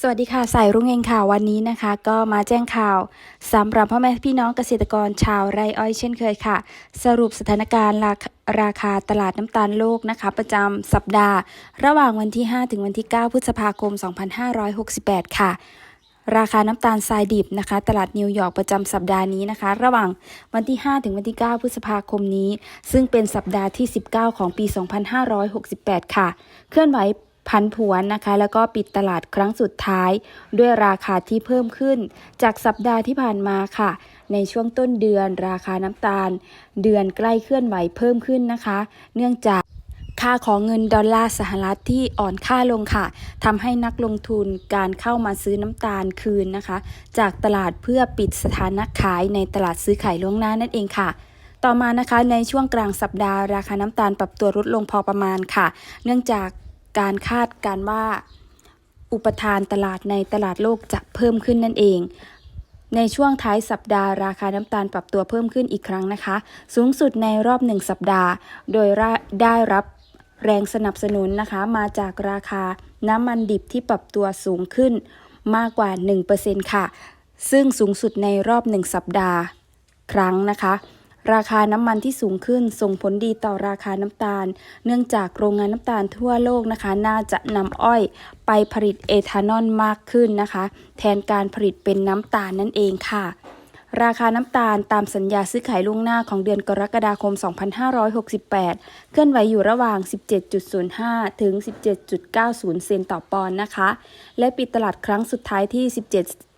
สวัสดีค่ะ สายรุ่งเองค่ะวันนี้นะคะ ก็มาแจ้งข่าวสำหรับพ่อแม่พี่น้องเกษตรกรชาวไร่อ้อยเช่นเคยค่ะ สรุปสถานการณ์ราคาราคาตลาดน้ำตาลโลกนะคะ ประจำสัปดาห์ ระหว่างวันที่ 5 ถึงวันที่ 9 พฤษภาคม 2568 ค่ะ ราคาน้ำตาลทรายดิบนะคะ ตลาดนิวยอร์กประจำสัปดาห์นี้นะคะ ระหว่างวันที่ 5 ถึงวันที่ 9 พฤษภาคมนี้ ซึ่งเป็นสัปดาห์ที่ 19 ของปี 2568 ค่ะ เคลื่อนไหว พันผวนนะคะ แล้วก็ปิดตลาดครั้งสุดท้าย ด้วยราคาที่เพิ่มขึ้น จากสัปดาห์ที่ผ่านมาค่ะ ในช่วงต้นเดือนราคาน้ำตาล เดือนใกล้เคลื่อนไหวเพิ่มขึ้นนะคะ เนื่องจากค่าของเงินดอลลาร์สหรัฐที่อ่อนค่าลงค่ะทำให้นักลงทุนการเข้ามาซื้อน้ำตาลคืนนะคะ จากตลาดเพื่อปิดสถานะขายในตลาดซื้อขายล่วงหน้านั่นเองค่ะ ต่อมานะคะในช่วงกลางสัปดาห์ราคาน้ำตาลปรับตัวลดลงพอประมาณค่ะ เนื่องจาก การคาดการว่าอุปทานตลาดในตลาดโลกจะเพิ่มขึ้นนั่นเอง ในช่วงท้ายสัปดาห์ราคาน้ำตาลปรับตัวเพิ่มขึ้นอีกครั้งนะคะ สูงสุดในรอบหนึ่งสัปดาห์ โดยได้รับแรงสนับสนุนนะคะมาจากราคาน้ำมันดิบที่ปรับตัวสูงขึ้นมากกว่า 1%ค่ะ ซึ่งสูงสุดในรอบหนึ่งสัปดาห์ครั้งนะคะ ราคาน้ำมันที่สูงขึ้นส่งผลดีต่อราคาน้ำตาล เนื่องจากโรงงานน้ำตาลทั่วโลกนะคะ น่าจะนำอ้อยไปผลิตเอทานอลมากขึ้นนะคะ แทนการผลิตเป็นน้ำตาลนั่นเองค่ะราคาน้ำตาลตามสัญญาซื้อขายล่วงหน้าของเดือนกรกฎาคม 2568 เคลื่อนไหวอยู่ระหว่าง 17.05 ถึง 17.90 เซนต์ต่อปอนด์นะคะ และปิดตลาดครั้งสุดท้ายที่ 17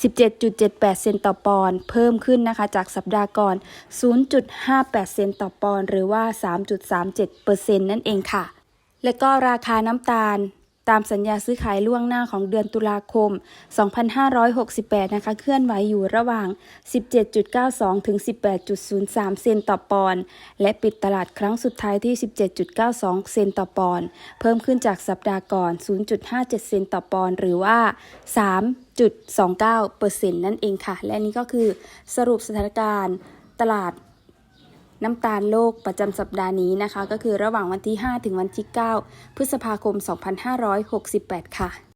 17.78 เซนต์ต่อปอนด์เพิ่มขึ้นนะคะจากสัปดาห์ก่อน 0.58 เซนต์ต่อปอนด์หรือว่า 3.37%นั่นเองค่ะ และก็ราคาน้ำตาล ตามสัญญาซื้อขายล่วงหน้าของเดือนตุลาคม 2568 นะคะ เคลื่อนไหวอยู่ระหว่าง 17.92 ถึง 18.03 เซนต์ต่อปอนด์ และปิดตลาดครั้งสุดท้ายที่ 17.92 เซนต์ต่อปอนด์ เพิ่มขึ้นจากสัปดาห์ก่อน 0.57 เซนต์ต่อปอนด์ หรือว่า 3.29%นั่นเองค่ะ และนี่ก็คือสรุปสถานการณ์ตลาด น้ำตาลโลกประจำสัปดาห์นี้นะคะ ก็คือระหว่างวันที่ 5 ถึงวันที่ 9 พฤษภาคม 2568 ค่ะ